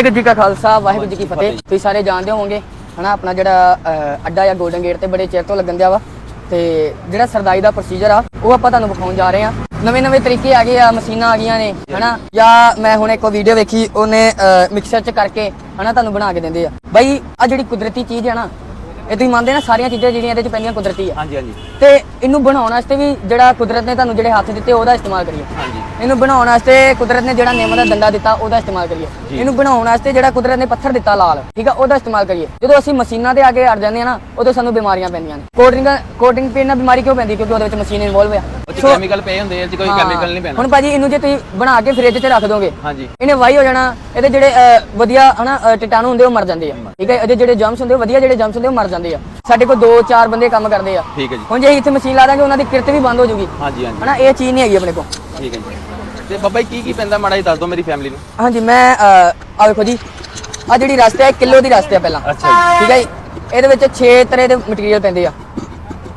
ਵਾਹਿਗੁਰੂ ਜੀ ਕਾ ਖਾਲਸਾ ਵਾਹਿਗੁਰੂ ਜੀ ਕੀ ਫਤਿਹ। ਤੁਸੀਂ ਸਾਰੇ ਜਾਣਦੇ ਹੋਵੋਗੇ ਹਨਾ ਆਪਣਾ ਜਿਹੜਾ ਅੱਡਾ ਜਾਂ 골ਡਨ ਗੇਟ ਤੇ ਬੜੇ ਚਿਰ ਤੋਂ ਲੱਗਣ ਦਿਆ ਵਾ। ਤੇ ਜਿਹੜਾ ਸਰਦਾਈ ਦਾ ਪ੍ਰੋਸੀਜਰ ਆ ਉਹ ਆਪਾਂ ਤੁਹਾਨੂੰ ਵਿਖਾਉਣ ਜਾ ਰਹੇ ਆ। ਨਵੇਂ ਨਵੇਂ ਤਰੀਕੇ ਆ ਗਏ ਆ ਮਸ਼ੀਨਾਂ ਆ ਗਈਆਂ ਨੇ ਹਨਾ ਜਾਂ ਮੈਂ ਹੁਣ ਇੱਕ ਵੀਡੀਓ ਵੇਖੀ ਉਹਨੇ ਮਿਕਸਰ ਚ ਕਰਕੇ ਹਨਾ ਤੁਹਾਨੂੰ ਬਣਾ ਕੇ ਦਿੰਦੇ ਆ। ਬਾਈ ਆ ਜਿਹੜੀ ਕੁਦਰਤੀ ਚੀਜ਼ ਹੈ ਨਾ ਇਹ ਤੁਸੀਂ ਮੰਨਦੇ ਨਾ ਸਾਰੀਆਂ ਚੀਜ਼ਾਂ ਜਿਹੜੀਆਂ ਇਹਦੇ ਚ ਪੈਂਦੀਆਂ ਕੁਦਰਤੀ ਆ। ਹਾਂਜੀ ਹਾਂਜੀ। ਤੇ ਇਹਨੂੰ ਬਣਾਉਣ ਵਾਸਤੇ ਵੀ ਜਿਹੜਾ ਕੁਦਰਤ ਨੇ ਤੁਹਾਨੂੰ ਜਿਹੜੇ ਹੱਥ ਦਿੱਤੇ ਉਹਦਾ ਇਸਤੇਮਾਲ ਕਰੀਏ। ਹਾਂਜੀ। ਇਹਨੂੰ ਬਣਾਉਣ ਵਾਸਤੇ ਕੁਦਰਤ ਨੇ ਜਿਹੜਾ ਨਿੰਮ ਦਾ ਡੰਡਾ ਦਿੱਤਾ ਉਹਦਾ ਇਸਤੇਮਾਲ ਕਰੀਏ। ਇਹਨੂੰ ਬਣਾਉਣ ਵਾਸਤੇ ਜਿਹੜਾ ਕੁਦਰਤ ਨੇ ਪੱਥਰ ਦਿੱਤਾ ਲਾਲ ਠੀਕ ਆ ਉਹਦਾ ਇਸਤੇਮਾਲ ਕਰੀਏ। ਜਦੋਂ ਅਸੀਂ ਮਸ਼ੀਨਾਂ ਦੇ ਅੱਗੇ ਅੜ ਜਾਂਦੇ ਆ ਨਾ ਉਦੋਂ ਸਾਨੂੰ ਬਿਮਾਰੀਆਂ ਪੈਂਦੀਆਂ ਨੇ। ਕੋਲਡ ਡਰਿੰਕ ਪੀਣ ਨਾਲ ਬਿਮਾਰੀ ਕਿਉਂ ਪੈਂਦੀ? ਕਿਉਂਕਿ ਉਹਦੇ ਵਿੱਚ ਮਸ਼ੀਨ ਇਨਵੋਲਵ ਆ। ਉਹ ਚ ਕੈਮੀਕਲ ਪਏ ਹੁੰਦੇ ਆ ਚ ਕੋਈ। ਕੈਮੀਕਲ ਨਹੀਂ ਪੈਣਾ। ਹੁਣ ਭਾਜੀ ਇਹਨੂੰ ਜੇ ਤੁਸੀਂ ਬਣਾ ਕੇ ਫ੍ਰਿਜ 'ਚ ਰੱਖ ਦੋਗੇ ਹਾਂਜੀ। ਇਹਨੇ ਵਾਈ ਹੋ ਜਾਣਾ ਇਹਦੇ ਜਿਹੜੇ ਵਧੀਆ ਹਨਾ ਕੀਟਾਣੂ ਹੁੰਦੇ ਉਹ ਮਰ ਜਾਂਦੇ ਆ। ਠੀਕ ਹੈ ਇਹਦੇ ਜਿਹੜੇ ਜਰਮਸ ਹੁੰਦੇ ਉਹ ਵਧੀਆ ਜਿਹੜੇ ਜਰਮਸ ਹੁੰਦੇ ਉਹ ਮਰ ਜਾਂਦੇ ਆ। ਸਾਡੇ ਕੋਲ ਦੋ ਚਾਰ ਬੰਦੇ ਕੰਮ ਕਰਦੇ ਆ। ਠੀਕ ਹੈ ਜੀ। ਹੁਣ ਜੇ ਅਸੀਂ ਇੱਥੇ ਮਸ਼ੀਨ ਲਾ ਦਾਂਗੇ ਉਹਨਾਂ ਦੀ ਕਿਰਤ ਵੀ ਬੰਦ ਹੋ ਜਾਊਗੀ। ਹਾਂਜੀ ਹਾਂਜੀ। ਹਨਾ ਇਹ ਚੀਜ਼ ਨਹੀਂ ਹੈਗੀ ਆਪਣੇ ਕੋਲ। ਠੀਕ ਹੈ ਜੀ। ਤੇ ਬਾਬਾ ਜੀ ਕੀ ਕੀ ਪੈਂਦਾ ਮਾੜਾ ਜੀ ਦੱਸ ਦਿਓ ਮੇਰੀ ਫੈਮਿਲੀ ਨੂੰ। ਹਾਂਜੀ ਮੈਂ ਆ ਵੇਖੋ ਜੀ। ਆ ਜਿਹੜੀ ਰਸਤਾ ਹੈ ਕਿਲੋ ਦੀ ਰਸਤਾ ਹੈ ਪਹਿਲਾਂ। ਅੱਛਾ ਜੀ। ਠੀਕ ਹੈ ਜੀ। ਇਹਦੇ ਵਿੱਚ 6 ਤਰ੍ਹਾਂ ਦੇ ਮਟੀਰੀਅਲ ਪੈਂਦੇ ਆ।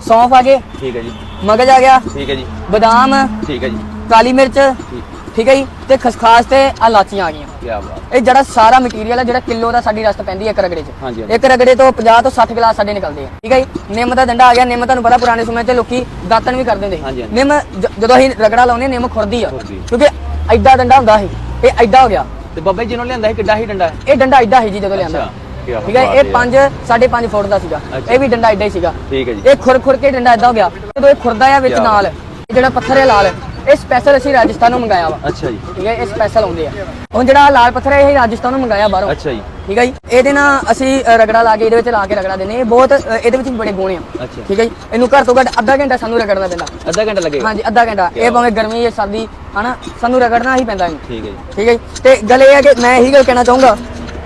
ਸੌਂਫ ਆ ਗਏ। ਠੀਕ ਹੈ ਜੀ। ਮਗਜ ਆ ਗਿਆ। ਠੀਕ ਹੈ ਜੀ। ਬਦਾਮ। ਠੀਕ ਹੈ ਜੀ। ਕਾਲੀ ਮਿਰਚ। ਠੀਕ। ਠੀਕ ਹੈ ਜੀ। ਤੇ ਖਸਖਾਸ ਤੇ ਆ ਲਾਚੀਆਂ ਆ ਗਈਆਂ। ਕੀ ਬਾਤ ਇਹ ਜਿਹੜਾ ਸਾਰਾ ਮਟੀਰੀਅਲ ਹੈ ਜਿਹੜਾ ਕਿਲੋ ਦਾ ਸਾਡੀ ਰਸਤ ਪੈਂਦੀ ਹੈ ਇੱਕ ਰਗੜੇ 'ਚ। ਇੱਕ ਰਗੜੇ ਤੋਂ 50 ਤੋਂ 60 ਗਲਾਸ ਸਾਡੇ ਨਿਕਲਦੇ ਆ। ਠੀਕ ਹੈ ਜੀ? ਨਿੰਮ ਦਾ ਡੰਡਾ ਆ ਗਿਆ ਨਿੰਮ ਤੁਹਾਨੂੰ ਪਤਾ ਪੁਰਾਣੇ ਸਮੇਂ 'ਚ ਲੋਕੀ ਦਾਤਨ ਵੀ ਕਰਦੇ ਹੁੰਦੇ। ਨਿੰਮ ਜਦੋਂ ਅਸੀਂ ਰਗੜਾ ਲਾਉਂਦੇ ਹਾਂ, ਨਿੰਮ ਖੁਰਦੀ ਆ। ਕਿਉਂਕਿ ਐਡਾ ਡੰਡਾ ਹੁੰਦਾ ਸੀ ਇਹ ਐਡਾ ਹੋ ਗਿਆ। ਤੇ ਬਾਬਾ ਜੀ ਲਿਆਂਦਾ ਸੀ ਕਿੱਡਾ ਹੀ ਡੰਡਾ ਹੈ? ਇਹ ਡੰਡਾ ਐਡਾ ਸੀ ਜੀ ਜਦੋਂ ਲਿਆਂਦਾ। ਠੀਕ ਹੈ ਇਹ 5 5.5 ਫੁੱਟ ਦਾ ਸੀਗਾ। ਇਹ ਵੀ ਡੰਡਾ ਐਡਾ ਹੀ ਸੀਗਾ। ਠੀਕ ਹੈ ਜੀ। ਇਹ ਖੁਰ ਖੁਰ ਕੇ ਡੰਡਾ ਐਡਾ ਹੋ ਗਿਆ। ਜਦੋਂ ਇਹ ਖੁਰਦਾ ਆ ਵਿੱਚ ਨਾਲ ਜਿਹੜਾ ਪੱਥਰ ਹੈ ਲਾਲ। ਇਹ ਸਪੈਸ਼ਲ ਅਸੀਂ ਰਾਜਸਥਾਨੋਂ ਮੰਗਾਇਆ ਵਾ। ਅੱਛਾ ਜੀ। ਠੀਕ ਹੈ ਇਹ ਸਪੈਸ਼ਲ ਆਉਂਦੇ ਆ। ਹੁਣ ਜਿਹੜਾ ਲਾਲ ਪੱਥਰ ਹੈ ਇਹ ਰਾਜਸਥਾਨੋਂ ਮੰਗਾਇਆ ਬਾਹਰੋਂ। ਅੱਛਾ ਜੀ। ਠੀਕ ਹੈ ਜੀ ਇਹਦੇ ਨਾਲ ਅਸੀਂ ਰਗੜਾ ਲਾ ਕੇ ਇਹਦੇ ਵਿੱਚ ਲਾ ਕੇ ਰਗੜਾ ਦਿੰਦੇ ਹਾਂ। ਇਹ ਬਹੁਤ ਇਹਦੇ ਵਿੱਚ ਬੜੇ ਗੁਣ ਆ। ਠੀਕ ਹੈ ਜੀ ਇਹਨੂੰ ਘੱਟ ਤੋਂ ਘੱਟ ਅੱਧਾ ਘੰਟਾ ਸਾਨੂੰ ਰਗੜਨਾ ਪੈਂਦਾ। ਅੱਧਾ ਘੰਟਾ ਲੱਗੇਗਾ। ਹਾਂਜੀ ਅੱਧਾ ਘੰਟਾ। ਇਹ ਭਾਵੇਂ ਗਰਮੀ ਜਾਂ ਸਰਦੀ ਹਨਾ ਸਾਨੂੰ ਰਗੜਨਾ ਹੀ ਪੈਂਦਾ ਇਹਨੂੰ। ਠੀਕ ਹੈ ਜੀ। ਠੀਕ ਹੈ ਜੀ ਤੇ ਗੱਲ ਇਹ ਹੈ ਕਿ ਮੈਂ ਇਹੀ ਗੱਲ ਕਹਿਣਾ ਚਾਹੂੰਗਾ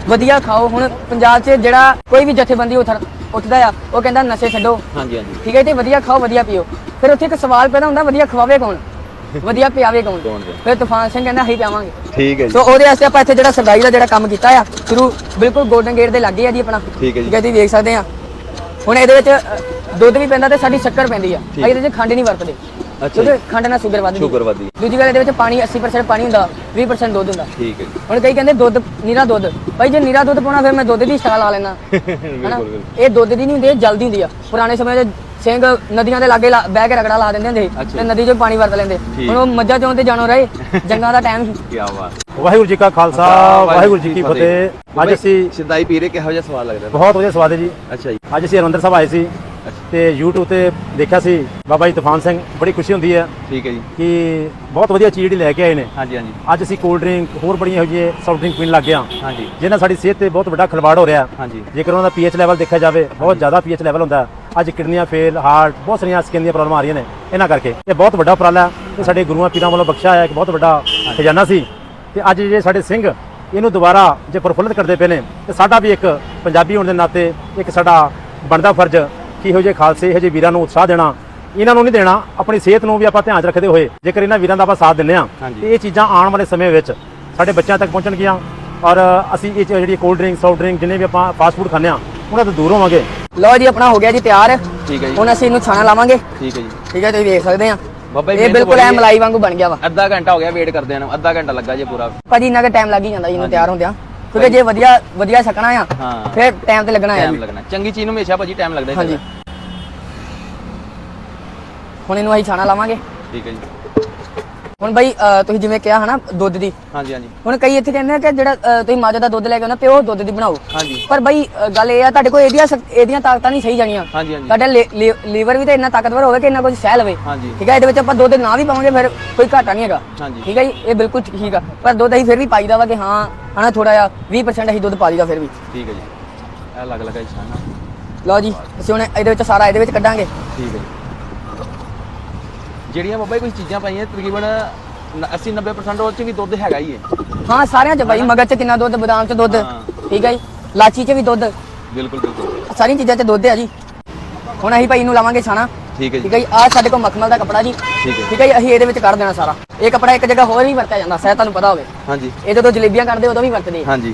ਵਧੀਆ ਖਾਓ। ਹੁਣ ਪੰਜਾਬ 'ਚ ਜਿਹੜਾ ਕੋਈ ਵੀ ਜਥੇਬੰਦੀ ਉਥਰ ਉੱਠਦਾ ਆ ਉਹ ਕਹਿੰਦਾ ਨਸ਼ੇ ਛੱਡੋ। ਹਾਂਜੀ ਹਾਂਜੀ। ਠੀਕ ਹੈ ਤੇ ਵਧੀਆ ਖਾਓ ਵਧੀਆ ਪੀਓ। ਫਿਰ ਉੱਥੇ ਇੱਕ ਸਵਾਲ ਪੈਦਾ ਹੁੰਦਾ ਵਧੀਆ ਖਵਾਵੇ ਕੌਣ? ਵਧੀਆ ਪਿਆਵੇ ਜੀ? ਫਿਰ ਤੂਫਾਨ ਸਿੰਘ ਕਹਿੰਦਾ ਅਸੀਂ ਪਿਆਵਾਂਗੇ। ਠੀਕ ਹੈ ਸੋ ਉਹਦੇ ਵਾਸਤੇ ਆਪਾਂ ਇੱਥੇ ਜਿਹੜਾ ਸਰਦਾਈ ਦਾ ਜਿਹੜਾ ਕੰਮ ਕੀਤਾ ਆ ਸ਼ੁਰੂ ਬਿਲਕੁਲ 골ਡਨ ਗੇਟ ਦੇ ਲੱਗੇ ਆ ਜੀ ਆਪਣਾ। ਠੀਕ ਹੈ ਜੀ। ਤੁਸੀਂ ਵੇਖ ਸਕਦੇ ਆ। ਹੁਣ ਇਹਦੇ ਵਿੱਚ ਦੁੱਧ ਵੀ ਪੈਂਦਾ ਤੇ ਸਾਡੀ ਸ਼ੱਕਰ ਪੈਂਦੀ ਆ। ਅਸੀਂ ਇਹਦੇ ਵਿੱਚ ਖੰਡ ਨਹੀਂ ਵਰਤਦੇ। ਅੱਛਾ ਕਿਉਂਕਿ ਖੰਡ ਨਾਲ ਸ਼ੂਗਰ ਵੱਧਦੀ। ਸ਼ੂਗਰ ਵੱਧਦੀ ਦੂਜੀ ਗੱਲ ਇਹਦੇ ਵਿੱਚ ਪਾਣੀ 80% ਪਾਣੀ ਹੁੰਦਾ 20% ਦੁੱਧ ਹੁੰਦਾ। ਠੀਕ ਹੈ ਜੀ। ਹੁਣ ਕਈ ਕਹਿੰਦੇ ਦੁੱਧ ਨੀਰਾ ਦੁੱਧ। ਭਾਈ ਜੇ ਨੀਰਾ ਦੁੱਧ ਪਾਉਣਾ ਫਿਰ ਮੈਂ ਦੁੱਧ ਦੀ ਸਟਾਲ ਲਾ ਲੈਣਾ ਹਨਾ? ਬਿਲਕੁਲ ਇਹ ਦੁੱਧ ਦੀ ਨਹੀਂ ਹੁੰਦੀ ਇਹ ਜਲਦੀ ਹੁੰਦੀ ਆ। ਪੁਰਾਣੇ ਸਮੇਂ 'ਚ ਸਿੰਘ ਨਦੀਆਂ ਦੇ ਲਾਗੇ ਲਾ- ਬਹਿ ਕੇ ਰਗੜਾ ਲਾ ਦਿੰਦੇ ਹੁੰਦੇ ਸੀ ਅੱਛਾ। ਤੇ ਨਦੀ 'ਚੋਂ ਪਾਣੀ ਵਰਤ ਲੈਂਦੇ। ਠੀਕ। ਹੁਣ ਉਹ ਮੱਝਾਂ ਚੋਂ ਤੇ ਜਾਨੋ ਰਹੇ ਜੰਗਾਂ ਦਾ ਟਾਈਮ ਸੀ। ਕੀ ਬਾਤ। ਵਾਹਿਗੁਰੂ ਜੀ ਕਾ ਖਾਲਸਾ ਵਾਹਿਗੁਰੂ ਜੀ ਕੀ ਫਤਿਹ। ਅੱਜ ਅਸੀਂ ਸਿੱਧਾਈ ਪੀਰੇ ਕਿਹੋ ਜਿਹਾ ਸਵਾਦ ਲੱਗਦਾ? ਬਹੁਤ ਵਧੀਆ ਸਵਾਦ ਹੈ ਜੀ। ਅੱਛਾ ਜੀ। ਅੱਜ ਅਸੀਂ ਹਰਿਮੰਦਰ ਸਾਹਿਬ ਆਏ ਸੀ। ਤੇ YouTube ਤੇ ਦੇਖਿਆ ਸੀ ਬਾਬਾ ਜੀ ਤੂਫਾਨ ਸਿੰਘ ਬੜੀ ਖੁਸ਼ੀ ਹੁੰਦੀ ਹੈ ਠੀਕ ਹੈ ਜੀ। ਕਿ ਬਹੁਤ ਵਧੀਆ ਚੀਜ਼ ਜਿਹੜੀ ਲੈ ਕੇ ਆਏ ਨੇ। ਹਾਂਜੀ ਹਾਂਜੀ। ਅੱਜ ਅਸੀਂ ਕੋਲਡ ਡਰਿੰਕ ਹੋਰ ਬੜੀਆਂ ਇਹੋ ਜਿਹੇ ਸੌਫਟ ਡਰਿੰਕ ਪੀਣ ਲੱਗ ਗਏ ਹਾਂ। ਹਾਂਜੀ। ਜਿਹਨਾਂ ਸਾਡੀ ਸਿਹਤ ਤੇ ਬਹੁਤ ਵੱਡਾ ਖਿਲਵਾੜ ਹੋ ਰਿਹਾ। ਹਾਂਜੀ। ਜੇਕਰ ਉਹਨਾਂ ਦਾ ਪੀਐਚ ਲੈਵਲ ਦੇਖਿਆ ਜਾਵੇ ਬਹੁਤ ਜ਼ਿਆਦਾ ਪੀਐਚ ਲੈਵਲ ਹੁੰਦਾ। ਅੱਜ ਕਿਡਨੀਆਂ ਫੇਲ ਹਾਰਟ ਬਹੁਤ ਸਾਰੀਆਂ ਸਕਿਨ ਦੀਆਂ ਪ੍ਰੋਬਲਮ ਆ ਰਹੀਆਂ ਨੇ ਇਹਨਾਂ ਕਰਕੇ। ਇਹ ਬਹੁਤ ਵੱਡਾ ਉਪਰਾਲਾ ਇਹ ਸਾਡੇ ਗੁਰੂਆਂ ਪੀਰਾਂ ਵੱਲੋਂ ਬਖਸ਼ਿਆ ਹੋਇਆ ਇੱਕ ਬਹੁਤ ਵੱਡਾ ਖਜ਼ਾਨਾ ਸੀ। ਤੇ ਅੱਜ ਜੇ ਸਾਡੇ ਸਿੰਘ ਇਹਨੂੰ ਦੁਬਾਰਾ ਜੇ ਪ੍ਰਫੁੱਲਤ ਕਰਦੇ ਪਏ ਨੇ ਤੇ ਸਾਡਾ ਵੀ ਇੱਕ ਪੰਜਾਬੀ ਹੋਣ ਦੇ ਨਾਤੇ ਇੱਕ ਸਾਡਾ ਬਣਦਾ ਫਰਜ਼ ਕਿ ਇਹੋ ਜਿਹੇ ਖਾਲਸੇ ਇਹੋ ਜਿਹੇ ਵੀਰਾਂ ਨੂੰ ਉਤਸ਼ਾਹ ਦੇਣਾ ਇਹਨਾਂ ਨੂੰ ਨਹੀਂ ਦੇਣਾ ਆਪਣੀ ਸਿਹਤ ਨੂੰ ਵੀ ਆਪਾਂ ਧਿਆਨ ਰੱਖਦੇ ਹੋਏ ਜੇਕਰ ਇਹਨਾਂ ਵੀਰਾਂ ਦਾ ਆਪਾਂ ਸਾਥ ਦਿੰਦੇ ਹਾਂ। ਹਾਂਜੀ। ਤੇ ਇਹ ਚੀਜ਼ਾਂ ਆਉਣ ਵਾਲੇ ਸਮੇਂ ਵਿੱਚ ਸਾਡੇ ਬੱਚਿਆਂ ਤੱਕ ਪਹੁੰਚਣਗੀਆਂ ਔਰ ਅਸੀਂ ਇਹ ਜਿਹੜੀ ਕੋਲਡ ਡਰਿੰਕ ਸੌਫਟ ਡਰਿੰਕ ਜਿੰਨੇ ਵੀ ਆਪਾਂ ਫਾਸਟ ਫੂਡ ਖਾਂਦੇ ਹਾਂ ਉਹਨਾਂ ਤੋਂ ਦੂਰ ਹੋਵਾਂਗੇ। ਲਓ ਜੀ ਆਪਣਾ ਹੋ ਗਿਆ ਜੀ ਤਿਆਰ। ਠੀਕ ਹੈ ਜੀ। ਹੁਣ ਅਸੀਂ ਇਹਨੂੰ ਛਾਣਾ ਲਾਵਾਂਗੇ। ਠੀਕ ਹੈ ਜੀ। ਠੀਕ ਹੈ ਤੁਸੀਂ ਵੇਖ ਸਕਦੇ ਆ ਬਾਬਾ ਜੀ ਇਹ ਬਿਲਕੁਲ ਐ। ਮਲਾਈ ਵਾਂਗੂ ਬਣ ਗਿਆ ਵਾ। ਅੱਧਾ ਘੰਟਾ ਹੋ ਗਿਆ ਵੇਟ ਕਰਦੇ ਨੂੰ ਅੱਧਾ ਘੰਟਾ ਲੱਗਾ ਜੇ ਪੂਰਾ। ਭਾਜੀ ਇੰਨਾ ਕੁ ਟਾਈਮ ਲੱਗ ਹੀ ਜਾਂਦਾ ਜੀ ਇਹਨੂੰ। ਤਿਆਰ ਹੁੰਦਿਆਂ। ਕਿਉਂਕਿ ਜੇ ਵਧੀਆ ਵਧੀਆ ਸਕਣਾ ਆ ਹਾਂ। ਫਿਰ ਟਾਈਮ ਤੇ ਲੱਗਣਾ ਆ ਟਾਈਮ ਜੀ ਲੱਗਣਾ। ਚੰਗੀ ਚੀਜ਼ ਨੂੰ ਹਮੇਸ਼ਾ ਭਾਜੀ ਟਾਈਮ ਲੱਗਦਾ ਹੀ ਹਾਂਜੀ। ਲੱਗਦਾ। ਹੁਣ ਇਹਨੂੰ ਅਸੀਂ ਛਾਣਾ ਲਾਵਾਂਗੇ। ਠੀਕ ਹੈ ਜੀ। ਹੁਣ ਬਾਈ ਤੁਸੀਂ ਜਿਵੇਂ ਕਿਹਾ ਹਨਾ ਦੁੱਧ ਦੀ। ਹਾਂਜੀ ਹਾਂਜੀ। ਹੁਣ ਕਈ ਇੱਥੇ ਕਹਿੰਦੇ ਆ ਕਿ ਜਿਹੜਾ ਤੁਸੀਂ ਮੱਝ ਦਾ ਦੁੱਧ ਲੈ ਕੇ ਆਉਣਾ ਪਿਓ ਦੁੱਧ ਦੀ ਬਣਾਓ। ਹਾਂਜੀ। ਪਰ ਬਾਈ ਗੱਲ ਇਹ ਆ ਤੁਹਾਡੇ ਕੋਲ ਇਹਦੀਆਂ ਇਹਦੀਆਂ ਤਾਕਤਾਂ ਨਹੀਂ ਸਹੀ ਜਾਣੀਆਂ। ਹਾਂਜੀ ਹਾਂਜੀ। ਤੁਹਾਡਾ ਲੀਵਰ ਵੀ ਤਾਂ ਇੰਨਾ ਤਾਕਤਵਰ ਹੋਵੇ ਕਿ ਇੰਨਾ ਕੁਝ ਸਹਿ ਲਵੇ। ਠੀਕ ਹੈ ਇਹਦੇ ਵਿੱਚ ਆਪਾਂ ਦੁੱਧ ਨਾ ਵੀ ਪਾਵਾਂਗੇ ਫਿਰ ਕੋਈ ਘਾਟਾ ਨਹੀਂ ਹੈਗਾ। ਠੀਕ ਹੈ ਜੀ ਇਹ ਬਿਲਕੁਲ ਠੀਕ ਆ। ਪਰ ਦੁੱਧ ਅਸੀਂ ਫਿਰ ਵੀ ਪਾਈਦਾ ਵਾ ਕਿ ਹਾਂ ਹਨਾ ਥੋੜਾ ਜਿਹਾ 20% ਅਸੀਂ ਦੁੱਧ ਪਾ ਦਈਦਾ ਫਿਰ ਵੀ। ਠੀਕ ਹੈ ਜੀ। ਇਹ ਲੱਗ ਲਗਾ ਇਸ਼ਾਨਾ ਲਓ ਜੀ ਅਸੀਂ ਹੁਣ ਇਹਦੇ ਵਿੱਚ ਸਾਰਾ ਇਹਦੇ ਵਿੱਚ ਕੱਢਾਂਗੇ। ਠੀਕ ਹੈ ਜੀ। ਜਿਹੜੀਆਂ ਬਾਬਾ ਕੁਝ ਚੀਜ਼ਾਂ ਪਾਈਆਂ ਤਕਰੀਬਨ 80 90% ਉਹ ਚ ਵੀ ਦੁੱਧ ਹੈਗਾ ਹੀ ਹੈ ਹਾਂ ਸਾਰਿਆਂ ਚ ਬਾਈ ਮਗਜ ਚ ਕਿੰਨਾ ਦੁੱਧ ਬਦਾਮ ਚ ਦੁੱਧ ਹਾਂ। ਠੀਕ ਹੈ ਜੀ? ਲਾਚੀ ਚ ਵੀ ਦੁੱਧ। ਬਿਲਕੁਲ ਬਿਲਕੁਲ। ਸਾਰੀਆਂ ਚੀਜ਼ਾਂ ਚ ਦੁੱਧ ਹੈ ਜੀ। ਹੁਣ ਅਸੀਂ ਭਾਈ ਨੂੰ ਲਾਵਾਂਗੇ ਛਾਣਾ। ਠੀਕ ਹੈ ਠੀਕ ਜੀ ਹੈ ਜੀ? ਆਹ ਸਾਡੇ ਕੋਲ ਮਖਮਲ ਦਾ ਕੱਪੜਾ ਜੀ। ਠੀਕ ਹੈ ਠੀਕ ਹੈ ਜੀ? ਅਸੀਂ ਇਹਦੇ ਵਿੱਚ ਕੱਢ ਦੇਣਾ ਸਾਰਾ। ਇਹ ਕੱਪੜਾ ਇੱਕ ਜਗ੍ਹਾ ਹੋਰ ਵੀ ਵਰਤਿਆ ਜਾਂਦਾ ਸ਼ਾਇਦ ਤੁਹਾਨੂੰ ਪਤਾ ਹੋਵੇ। ਹਾਂਜੀ। ਇਹ ਜਦੋਂ ਜਲੇਬੀਆਂ ਕੱਢਦੇ ਉਦੋਂ ਵੀ ਵਰਤਦੇ ਆ। ਹਾਂਜੀ।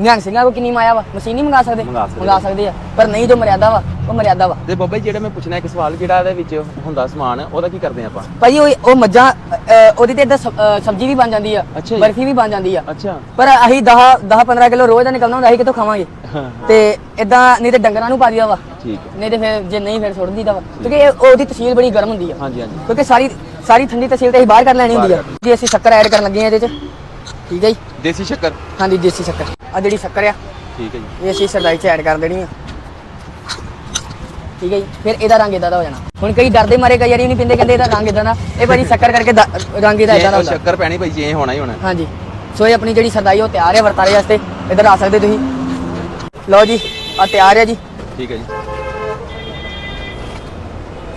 ਨਿਹੰਗ ਸਿੰਘਾਂ ਕੋ ਕਿੰਨੀ ਮਾਇਆ ਵਾ? ਮਸ਼ੀਨ ਨਹੀਂ ਮੰਗਾ ਸਕਦੇ? ਮੰਗਾ ਸਕਦੇ। ਆ। ਪਰ ਨਹੀਂ ਜੋ ਮਰਿਆਦਾ ਵਾ ਉਹ ਮਰਿਆਦਾ ਵਾ। ਤੇ ਬਾਬਾ ਜੀ ਜਿਹੜਾ ਮੈਂ ਪੁੱਛਣਾ ਇੱਕ ਸਵਾਲ ਜਿਹੜਾ ਇਹਦੇ ਵਿੱਚ ਹੁੰਦਾ ਸਮਾਨ ਉਹਦਾ ਕੀ ਕਰਦੇ ਆਪਾਂ? ਭਾਈ ਉਹ ਉਹ ਮੱਝਾਂ ਅ, ਉਹਦੀ ਤੇ ਅ, ਸਬਜ਼ੀ ਵੀ ਬਣ ਜਾਂਦੀ ਆ ਅੱਛਾ ਜੀ। ਬਰਫੀ ਵੀ ਬਣ ਜਾਂਦੀ ਆ। ਅੱਛਾ। ਪਰ ਅਸੀਂ 10 10 15 ਕਿਲੋ ਰੋਜ਼ ਦਾ ਨਿਕਲਣਾ ਹੁੰਦਾ ਅਸੀਂ ਕਿੱਥੋਂ ਖਾਵਾਂਗੇ? ਤੇ ਇਦਾਂ ਨਹੀਂ ਤੇ ਡੰਗਰਾਂ ਨੂੰ ਪਾ ਦਿਆ ਵਾ। ਠੀਕ ਹੈ। ਨਹੀਂ ਤੇ ਫਿਰ ਜੇ ਨਹੀਂ ਫਿਰ ਸੁੱਟ ਦੀਦਾ ਵਾ। ਕਿਉਂਕਿ ਇਹ- ਉਹਦੀ ਤਸੀਲ ਬੜੀ ਗਰਮ ਹੁੰਦੀ ਆ। ਹਾਂਜੀ ਹਾਂਜੀ। ਕਿਉਂਕਿ ਸਾਰੀ ਸਾਰੀ ਠੰਡੀ ਤਸੀਲ ਤੇ ਅਸੀਂ ਬਾਹਰ ਕਰ ਲੈਣੀ ਹੁੰਦੀ ਆ। ਬਾਹਰ ਜੀ ਅਸੀਂ ਸ਼ੱਕਰ ਐਡ ਕਰਨ ਲੱਗੇ ਆ ਇਹਦੇ ਚ ਠੀਕ ਹੈ ਜੀ? ਦੇਸੀ ਸ਼ੱਕਰ। ਹਾਂਜੀ ਦੇਸੀ ਸ਼ੱਕਰ। ਆ ਜਿਹੜੀ ਸ਼ੱਕਰ ਆ ਠੀਕ ਹੈ ਜੀ। ਇਹ ਅਸੀਂ ਸਰਦਾਈ ਚ ਐਡ ਕਰ ਦੇਣੀ ਆ। ਠੀਕ ਹੈ ਜੀ? ਫਿਰ ਇਹਦਾ ਰੰਗ ਇਦਾਂ ਦਾ ਹੋ ਜਾਣਾ। ਹੁਣ ਕਈ ਡਰਦੇ ਮਾਰੇ ਕਈ ਵਾਰੀ ਨਹੀਂ ਪਿੰਦੇ ਕਹਿੰਦੇ ਇਹਦਾ ਰੰਗ ਇਦਾਂ ਦਾ। ਇਹ ਭਾਜੀ ਸ਼ੱਕਰ ਕਰਕੇ ਰੰਗ ਇਹਦਾ ਇਦਾਂ ਦਾ ਹੁੰਦਾ। ਸ਼ੱਕਰ ਪੈਣੀ ਭਾਈ ਜੀ ਹੋਣਾ ਹੀ ਹੋਣਾ। ਹਾਂਜੀ। ਸੋ ਇਹ ਆਪਣੀ ਜਿਹੜੀ ਸਰਦਾਈ ਉਹ ਤਿਆਰ ਹੈ ਵਰਤਾਰੇ ਵਾਸਤੇ। ਇੱਧਰ ਆ ਸਕਦੇ ਤੁਸੀਂ। ਲਓ ਜੀ ਆ ਤਿਆਰ ਹੈ ਜੀ। ਠੀਕ ਹੈ ਜੀ।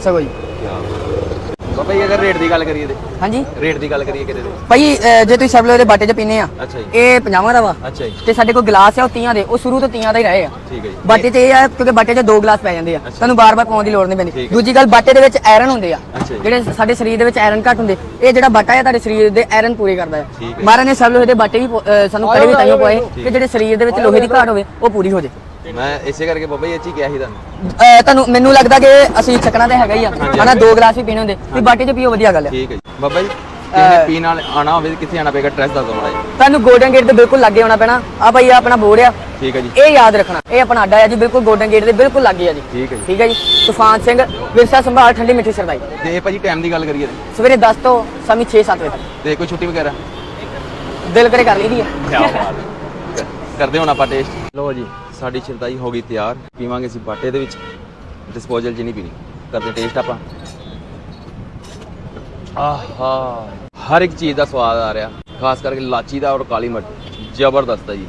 ਸਗੋ ਜੀ। ਬਾਬਾ ਜੀ ਅਗਰ ਰੇਟ ਦੀ ਗੱਲ ਕਰੀਏ ਤੇ। ਹਾਂਜੀ। ਰੇਟ ਦੀ ਗੱਲ ਕਰੀਏ ਕਿਤੇ ਦੇ ਭਾਈ ਅਹ, ਜੇ ਤੁਸੀਂ ਸਬਲੇ ਦੇ ਬਾਟੇ 'ਚ ਪੀਨੇ ਆ ਅੱਛਾ ਜੀ। ਇਹ 50 ਦਾ ਵਾ। ਅੱਛਾ ਜੀ। ਤੇ ਸਾਡੇ ਕੋਲ ਗਲਾਸ ਆ ਉਹ 30 ਦੇ। ਉਹ ਸ਼ੁਰੂ ਤੋਂ 30 ਦਾ ਹੀ ਰਹੇ ਆ। ਠੀਕ ਹੈ ਜੀ। ਬਾਟੇ 'ਚ ਇਹ ਆ ਕਿਉਂਕਿ ਬਾਟੇ 'ਚ ਦੋ ਗਲਾਸ ਪੈ ਜਾਂਦੇ ਆ। ਤੁਹਾਨੂੰ ਬਾਰ-ਬਾਰ ਪਾਉਣ ਦੀ ਲੋੜ ਨਹੀਂ ਪੈਂਦੀ। ਠੀਕ ਹੈ। ਦੂਜੀ ਗੱਲ ਬਾਟੇ ਦੇ ਵਿੱਚ ਆਇਰਨ ਹੁੰਦੇ ਆ। ਅੱਛਾ ਜੀ। ਜਿਹੜੇ ਸਾਡੇ ਸਰੀਰ ਦੇ ਵਿੱਚ ਆਇਰਨ ਘੱਟ ਹੁੰਦੇ। ਇਹ ਜਿਹੜਾ ਬਾਟਾ ਹੈ ਤੁਹਾਡੇ ਸਰੀਰ ਦੇ ਆਇਰਨ ਪੂਰੇ ਕਰਦਾ ਹੈ ਠੀਕ ਹੈ। ਮਹਾਰਾਜ ਨੇ ਸਭ ਲੋਹੇ ਦੇ ਬਾਟੇ ਵੀ ਪੋ- ਅਹ, ਸਾਨੂੰ ਕੜੇ ਵੀ ਤਾਈਓ ਪਾਏ ਕਿ ਜਿਹੜੇ ਸਰੀਰ ਦੇ ਵਿੱਚ ਲੋਹੇ ਦੀ ਘਾਟ ਹੋਵੇ ਉਹ ਪੂਰੀ ਹੋ ਜੇ ਮੈਂ ਇਸੇ ਕਰਕੇ ਬਾਬਾ ਜੀ ਇਹ ਕਿਹਾ ਸੀ ਤੁਹਾਨੂੰ। ਅਹ, ਤੁਹਾਨੂੰ ਮੈਨੂੰ ਲੱਗਦਾ ਕਿ ਅਸੀਂ ਚੱਕਣਾ ਤੇ ਹੈਗਾ ਹੀ ਆ। ਹਨਾ ਦੋ ਗਲਾਸ ਵੀ ਪੀਣੇ ਹੁੰਦੇ। ਵੀ ਬਾਟੇ 'ਚ ਪੀਓ ਵਧੀਆ ਗੱਲ ਆ। ਠੀਕ ਹੈ ਜੀ। ਬਾਬਾ ਜੀ ਕਿਸੇ ਪੀਣ ਨਾਲ ਆਣਾ ਹੋਵੇ ਤੇ ਕਿੱਥੇ ਆਣਾ ਪਏਗਾ ਐਡਰੈਸ ਦੱਸ ਦਿਓ ਮਾੜਾ ਜੀ ਤੁਹਾਨੂੰ ਗੋਲਡਨ ਗੇਟ ਦੇ ਬਿਲਕੁਲ ਲਾਗੇ ਆਉਣਾ ਪੈਣਾ। ਆ ਭਾਈ ਆ ਆਪਣਾ ਬੋਰਡ ਆ। ਠੀਕ ਹੈ ਜੀ। ਇਹ ਯਾਦ ਰੱਖਣਾ। ਇਹ ਆਪਣਾ ਅੱਡਾ ਹੈ ਜੀ ਬਿਲਕੁਲ ਗੋਲਡਨ ਗੇਟ ਦੇ ਬਿਲਕੁਲ ਲਾਗੇ ਆ ਜੀ। ਠੀਕ ਹੈ ਜੀ। ਠੀਕ ਹੈ ਜੀ। ਤੂਫਾਨ ਸਿੰਘ ਵਿਰਸਾ ਸੰਭਾਲ ਠੰਡੀ ਮਿੱਠੀ ਸਰਦਾਈ। ਤੇ ਇਹ ਭਾਜੀ ਟਾਈਮ ਦੀ ਗੱਲ ਕਰੀਏ ਤੇ। ਸਵੇਰੇ 10 ਤੋਂ ਸ਼ਾਮੀ 6-7 ਵਜੇ ਤੱਕ। ਤੇ ਕੋਈ ਛੁੱਟੀ ਵਗੈਰਾ? ਦਿਲ ਕਰੇ ਕਰ ਲਈਦੀ ਆ। ਕਿਆ ਬਾਤ ਕਰਦੇ ਹੁਣ ਆਪਾਂ ਟੇਸਟ ਲਓ ਜੀ। ਸਾਡੀ ਸ਼ਰਦਾਈ ਹੋ ਗਈ ਤਿਆਰ। ਪੀਵਾਂਗੇ ਅਸੀਂ ਬਾਟੇ ਦੇ ਵਿੱਚ। ਡਿਸਪੋਜ਼ਲ ਚ ਨਹੀਂ ਪੀਣੀ। ਕਰਦੇ ਟੇਸਟ ਆਪਾਂ। ਆਹਾ। ਹਰ ਇੱਕ ਚੀਜ਼ ਦਾ ਸਵਾਦ ਆ ਰਿਹਾ। ਖਾਸ ਕਰਕੇ ਲਾਚੀ ਦਾ ਔਰ ਕਾਲੀ ਮਿਰਚ। ਜ਼ਬਰਦਸਤ ਹੈ ਜੀ।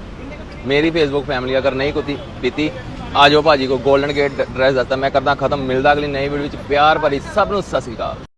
ਮੇਰੀ ਫੇਸਬੁੱਕ ਫੈਮਿਲੀ ਅਗਰ ਨਹੀਂ ਕੁਤੀ ਪੀਤੀ ਆ ਜਾਓ ਭਾਜੀ ਕੋ 골ਡਨ ਗੇਟ ਡਰੈਸ ਦੱਸਦਾ ਮੈਂ ਕਰਦਾ ਖਤਮ। ਮਿਲਦਾ ਅਗਲੀ ਨਈ ਵੀਡੀਓ ਵਿੱਚ। ਪਿਆਰ ਭਰੀ ਸਭ ਨੂੰ ਸਤਿ ਸ਼੍ਰੀ ਅਕਾਲ।